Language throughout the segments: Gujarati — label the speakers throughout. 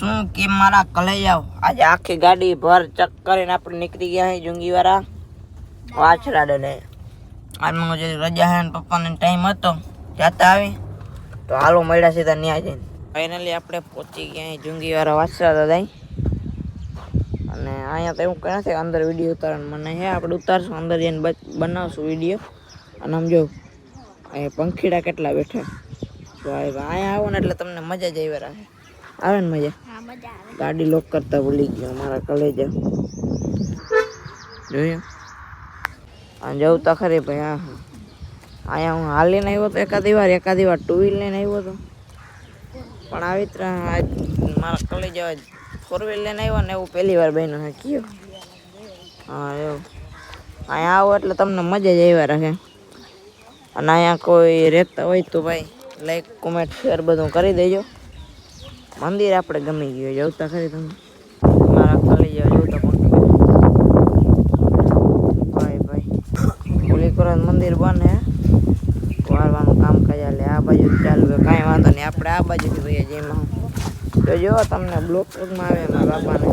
Speaker 1: શું કે મારા કલે જાવ આજે આખી ગાડી ભર ચક કરીને આપણે નીકળી ગયા છે જુંગીવાળા. વાછડા ડને આજમાં જે રજા હે ને પપ્પાને ટાઈમ હતો, જાતા આવી. તો હાલો મળ્યા સીધા ન્યા જઈને. ફાઇનલી આપણે પહોંચી ગયા જુંગીવાળા વાછડા દાદા અને અહીંયા તો એવું કહે નથી અંદર વીડિયો ઉતારવાનું મને હે. આપણે ઉતારશું, અંદર જઈને બનાવશું વીડિયો. અને આમ જો અહીંયા પંખીડા કેટલા બેઠા. તો અહીંયા આવો ને એટલે તમને મજા જ આવી રહે. આવે ને મજા? ગાડી લોક કરતા ભૂલી ગયો, મારા કલેજા. જોયું? આ જવું તો ખરી ભાઈ હા. અહીંયા હું હાલીને આવ્યો તો એકાદી વાર એકાદી વાર ટુ વ્હીલ લઈને આવ્યો તો. પણ આવી ત્રણ આજ મારા કલેજા ફોર વ્હીલ લઈને આવ્યો ને એવું પહેલી વાર બહેનો કયો? હા, એવું. અહીંયા આવો એટલે તમને મજા જ આવ્યા રાખે અને અહીંયા કોઈ રહેતા હોય તો ભાઈ લાઈક કોમેન્ટ શેર બધું કરી દેજો. મંદિર આપણે ગમી ગયું જવતા ખરી તમે. મારા ખાલી જેવા જોતા પણ ભાઈ ભાઈ. ભૂલી કરો મંદિર બને. વારવાનું કામ કર્યા લે. આ બાજુ ચાલુ હોય કાંઈ વાંધો નહીં. આપણે આ બાજુથી ભાઈ જેમાં તો જો તમને બ્લોકમાં આવે મારા બાપાને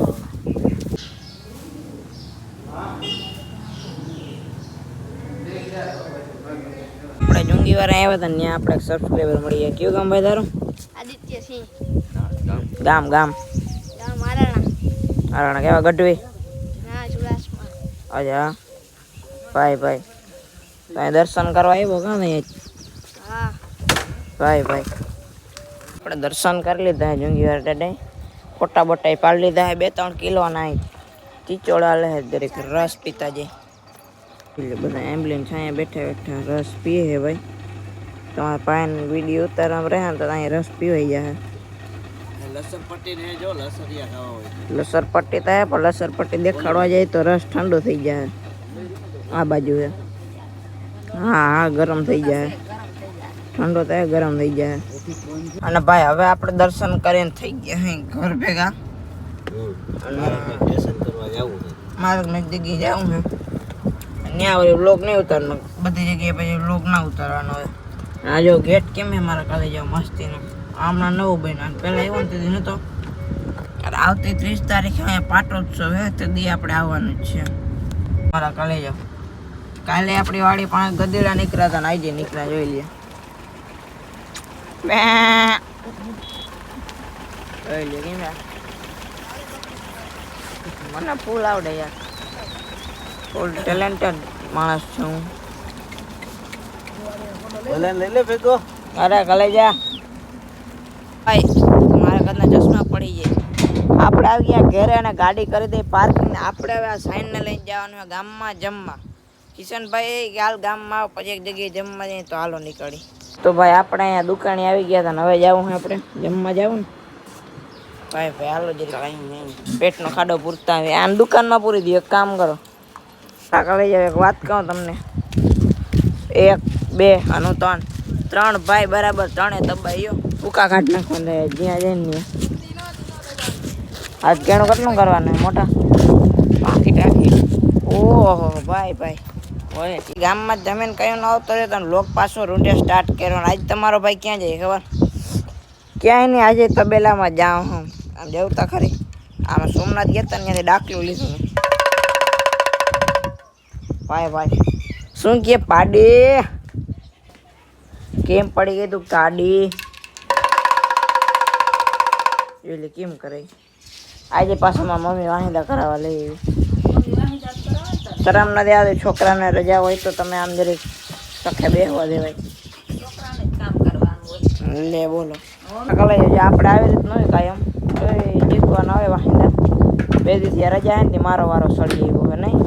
Speaker 1: આપણે જુંગી વાળા આવ્યા હતા ત્યાં આપણે સબસ્ક્રાઈબર મળી ગયા કયું ગામ ભાઈ તારું? ગામ ગામ.
Speaker 2: ગામ
Speaker 1: હારાણા કેવા ગઢવી?
Speaker 2: ના ચુડાસમા.
Speaker 1: અચ્છા. ભાઈ ભાઈ. ભાઈ દર્શન કરવા આવ્યો કા નહીં?
Speaker 2: હા.
Speaker 1: ભાઈ ભાઈ. આપણે દર્શન કરી લીધા હે જુંગી ફોટા બોટા પાડી લીધા હે બે ત્રણ કિલો ના ચીચોડા લે દરેક રસ પીતા જે. એટલે બધા એમ્બ્યુલન્સ અહીંયા બેઠા બેઠા રસ પીએ હે ભાઈ. તમારા પાયન વીડિયો ઉતારવામાં રહે તો અહીં રસ પીવાઈ જાય.
Speaker 3: લસણ પટ્ટી જો લસરિયા ખાવા હોય
Speaker 1: લસર પટ્ટી થાય પણ લસર પટ્ટી દેખાડવા જાય તો રસ ઠંડો થઈ જાય. આ બાજુ છે હા હા ગરમ થઈ જાય. ઠંડો થાય ગરમ થઈ જાય. અને ભાઈ હવે આપણે દર્શન કરીને થઈ ગયા અહીં ઘર ભેગા. અને
Speaker 3: મેં જગ્યાએ જવું છે.
Speaker 1: મારે ત્યાં વળી વ્લોગ નહીં ઉતારવાનો. બધી જગ્યાએ પછી વ્લોગ ના ઉતારવાનો હોય. આ જો ગેટ કેમ હે મારા કાલે મસ્તીનો? હમણાં નવું બન્યું. પહેલાં એવું ને તે દી નહોતો અરે આવતી ત્રીસ તારીખે અહીંયા પાટોત્સવ હે તે દી આપણે આવવાનું જ છે. મારા કાલે જાવ કાલે આપણી વાડી પાસે ગધેડા નીકળ્યા હતા ને આજે નીકળ્યા જોઈ લઈએ બે. જોઈ લે કેમ મને ફૂલ આવડે યાર. ફૂલ ટેલેન્ટેડ માણસ છું હું.
Speaker 3: લઈ લે ભેગો.
Speaker 1: અરે કલે જા. ભાઈ મારા ઘરના ચશ્મા પડી જાય. આપણે આવી ગયા ઘરે અને ગાડી કરી દઈ પાર્કિંગ આપણે હવે આ સાઈનને લઈને જવાનું ગામમાં જમવા. કિશનભાઈ હાલ ગામમાં પછી એક જગ્યાએ જમવા જઈએ તો હાલો નીકળી. તો ભાઈ આપણે અહીંયા દુકાને આવી ગયા હતા હવે જવું આપણે. જમવા જવું ને? ભાઈ ભાઈ હાલો જરી પેટનો ખાડો પૂરતા આવે આમ દુકાનમાં પૂરી દઈએ એક કામ કરો. કાકા લઈ જાવ એક વાત કહું તમને. એક બે અને ત્રણ. ત્રણ ભાઈ બરાબર ત્રણે તબાઈઓ ભૂકા કાઢ નાખવાના જ્યાં જઈને આજ કેણું કેટલું કરવાનું મોટા? પાકી ટાકી. ઓહો ભાઈ ભાઈ. હોય ગામમાં જમીન કયું ન આવતો રહ્યો તો લોક પાછો રૂંઢે સ્ટાર્ટ કર્યો. આજ તમારો ભાઈ ક્યાં જાય ખબર? ક્યાંય નહીં આજે તબેલામાં જાઉં હું. આમ જવું તા ખરી. આમ સોમનાથ ગયા હતા ત્યાંથી ડાકલું લીધું ભાઈ ભાઈ. શું કે પાડી? કેમ પડી ગઈ તું કાઢી એટલે કેમ કરે? આજે પાછો મારા મમ્મી વાહિંદા કરાવવા લઈ આવી. શરમ નથી આવતી છોકરાને રજા હોય તો તમે આમ જરીક સખે બેહવા દેવાય. લે બોલો. કલે આપણે આવી રીત નહીં કાયમ જીતવાના હોય વાહિંદા. બે દિવસ રજા હે ને મારો વારો સળી ગયો નહીં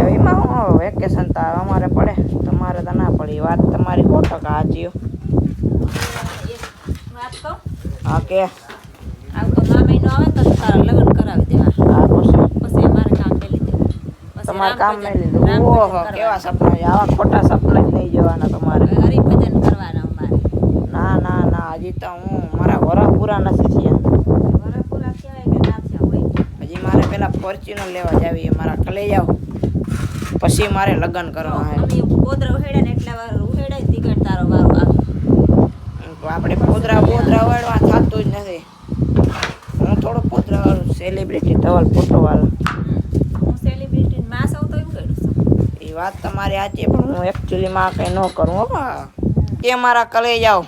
Speaker 1: હવે એમાં હું વેકેશન તો અમારે પડે. તમારે તો ના પડી. વાત તમારી સો ટકા સાચી હો. હા કે. હા પછી તમારે કામ નહીં લીધું. ઓહો કેવા સપના આવા ખોટા સપના જ લઈ જવાના તમારે. ના ના ના હજી તો હું મારા વરા પૂરા નથી થયા. હજી મારે પેલા ફોર્ચ્યુનર લેવા જાવી મારા કલે જાવ પછી મારે લગ્ન કરવા હે.
Speaker 2: પોદરા ઉહેડે ને એટલે વાર ઉહેડે તિકટ તારો વાર આવે.
Speaker 1: આપણે પોદરા પોદરા ઉહેડવા થતું જ નથી. હું થોડો પોદરા વાળું સેલિબ્રિટી ધવલ પોટો વાળો.
Speaker 4: હું સેલિબ્રિટી માં સૌ તો
Speaker 1: એ વાત તમારી સાચી પણ હું એકચ્યુઅલી માં કંઈ ન કરું હો કે મારા કલે જાઓ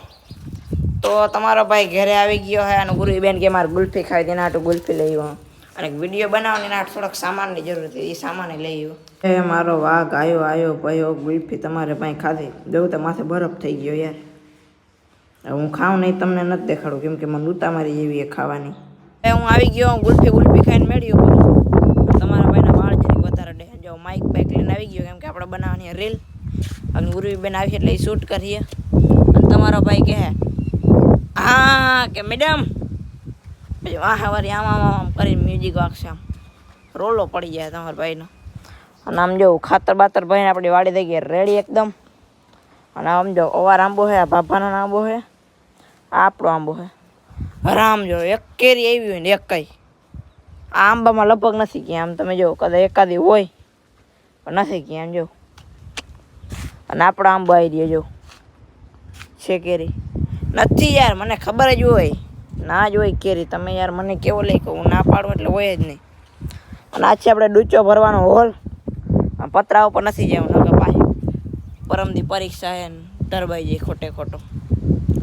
Speaker 1: તો તમારો ભાઈ ઘરે આવી ગયો હે અને ગુરુબેન કે મારે ગુલ્ફી ખાઈ તેના હાટું ગુલ્ફી લઈ આવું અને વીડિયો બનાવવાની હાટુ થોડોક સામાનની જરૂર હતી એ સામાન લઈ આવ્યો. એ મારો વાઘ આવ્યો આવ્યો ભાઈઓ ગુલ્ફી તમારે ભાઈ ખાધી. જોઉં તો માથે બરફ થઈ ગયો યાર. હું ખાઉં નહીં તમને નથી દેખાડું કેમ કે મને મારી જેવી એ ખાવાની. એ હું આવી ગયો ગુલ્ફી ગુલ્ફી ખાઈને મેળ્યું તમારા ભાઈના વાળ જરીક વધારે ડે જો માઇક બાઇક લઈને આવી ગયો કેમ કે આપણે બનાવવાની રીલ અને ગુરુવી બેન આવી એટલે એ શૂટ કરીએ. અને તમારો ભાઈ કહે હા કે મેડમ પછી વાહ વારી આમ આમ આમ કરીને મ્યુઝિક વાગશે આમ. રોલો પડી જાય તમારા ભાઈનો. અને આમ જો ખાતર બાતર ભાઈને આપણી વાડી થઈ ગઈ રેડી એકદમ. અને આમ જો અવાર આંબો છે આ ભાભાનો આંબો આ આપણો આંબો છે હરામ જો એક કેરી આવી હોય ને એક કઈ. આ આંબામાં લગભગ નથી ગયા આમ તમે જો કદાચ એકાદી હોય, પણ નથી ગયા આમ જો. અને આપણો આંબો આવી રહ્યો જો. છે કેરી. નથી યાર, મને ખબર જ હોય. ના જ હોય કેરી. તમે યાર મને કેવો લઈ કહું ના પાડું એટલે હોય જ નહીં. અને આજે આપણે ડૂચો ભરવાનો હોલ. પતરા ઉપર નથી જવાનું કે પાછી પરમદી પરીક્ષા હે ને ટરબાઈ જાય ખોટે ખોટો.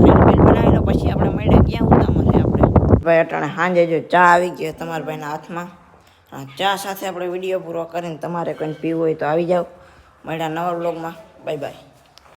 Speaker 1: રીલ બીલ બનાવી પછી આપણે મળ્યા ક્યાં ઉતામળ છે આપણે. ભાઈ અટાણે સાંજે જો ચા આવી ગયો તમારા ભાઈના હાથમાં. ચા સાથે આપણે વીડિયો પૂરો કરીને તમારે કંઈ પીવું હોય તો આવી જાઓ. મળ્યા નવા બ્લોગમાં બાય બાય